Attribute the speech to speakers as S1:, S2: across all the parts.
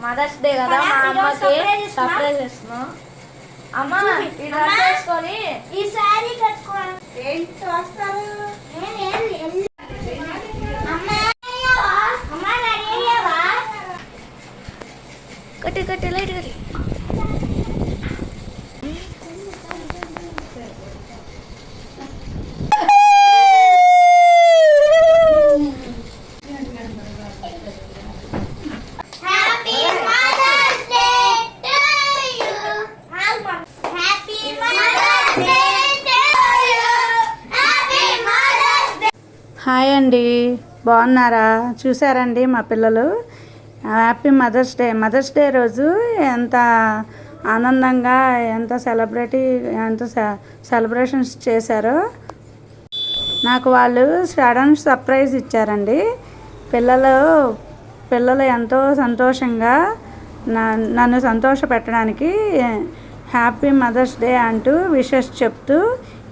S1: Mothers day కదా మా అమ్మకి. సర్ప్రైజ్ ఇస్తున్నాం అమ్మ
S2: చూపి.
S1: ఈ
S3: ఏంటి?
S1: కట్టి కట్టి లైట్ కట్టి
S3: హాయ్ అండి బాగున్నారా? చూసారండి మా పిల్లలు? Happy mother's day. Mother's day రోజు ఎంత ఆనందంగా ఎంత సెలబ్రిటీ ఎంత సెలబ్రేషన్స్ చేశారో నాకు వాళ్ళు సడన్ సర్ప్రైజ్ ఇచ్చారండి. పిల్లలు పిల్లలు ఎంతో సంతోషంగా నన్ను సంతోష పెట్టడానికి హ్యాపీ మదర్స్ డే అంటూ విషెస్ చెప్తూ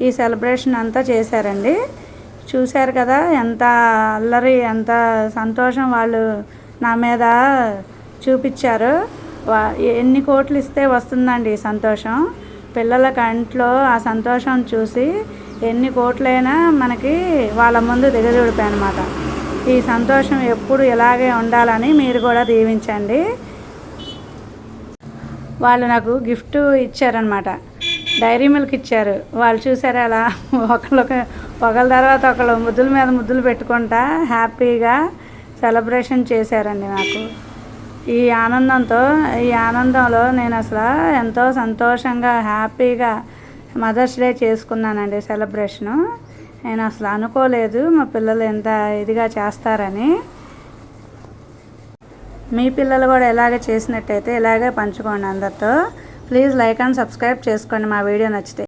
S3: ఈ సెలబ్రేషన్ అంతా చేశారండి. చూశారు కదా ఎంత అల్లరి ఎంత సంతోషం వాళ్ళు నా మీద చూపించారు. ఎన్ని కోట్లు ఇస్తే వస్తుందండి ఈ సంతోషం. పిల్లల కంట్లో ఆ సంతోషం చూసి ఎన్ని కోట్లైనా మనకి వాళ్ళ ముందు దిగజూడిపోయి అనమాట ఈ సంతోషం ఎప్పుడు ఇలాగే ఉండాలని మీరు కూడా దీవించండి. వాళ్ళు నాకు గిఫ్ట్ ఇచ్చారనమాట డైరీ మిల్క్ ఇచ్చారు. వాళ్ళు చూసారు అలా? ఒకళ్ళొక ఒకళ్ళ తర్వాత ఒకళ్ళు ముద్దుల మీద ముద్దులు పెట్టుకుంటా హ్యాపీగా సెలబ్రేషన్ చేశారండి నాకు ఈ ఆనందంతో ఈ ఆనందంలో నేను అసలు ఎంతో సంతోషంగా హ్యాపీగా మదర్స్ డే చేసుకున్నానండి సెలబ్రేషను. నేను అసలు అనుకోలేదు మా పిల్లలు ఎంత ఇదిగా చేస్తారని. మీ పిల్లలు కూడా ఇలాగే చేసినట్టయితే ఇలాగే పంచుకోండి అందరితో. ప్లీజ్ లైక్ అండ్ సబ్స్క్రైబ్ చేసుకోండి మా వీడియో నచ్చితే.